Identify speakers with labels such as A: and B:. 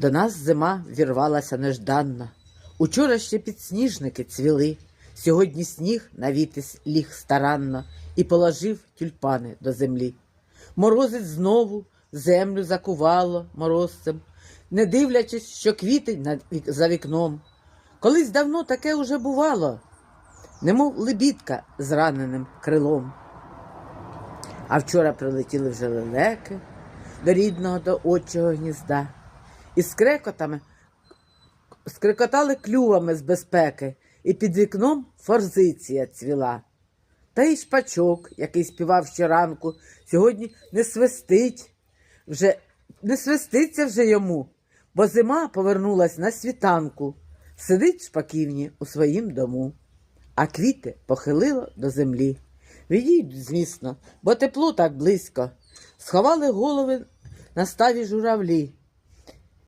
A: До нас зима вірвалася нежданно. Учора ще підсніжники цвіли, сьогодні сніг навітись ліг старанно і положив тюльпани до землі. Морозець знову землю закувало морозцем, не дивлячись, що квітень за вікном. Колись давно таке уже бувало, немов лебідка з раненим крилом. А вчора прилетіли вже лелеки до рідного до отчого гнізда, і з крекотами скрикотали клювами з безпеки, і під вікном форзиція цвіла. Та й шпачок, який співав щоранку, сьогодні не свистить, вже не свиститься вже йому, бо зима повернулась на світанку, сидить в шпаківні у своїм дому, а квіти похилило до землі. Відійдуть, звісно, бо тепло так близько. Сховали голови на ставі журавлі.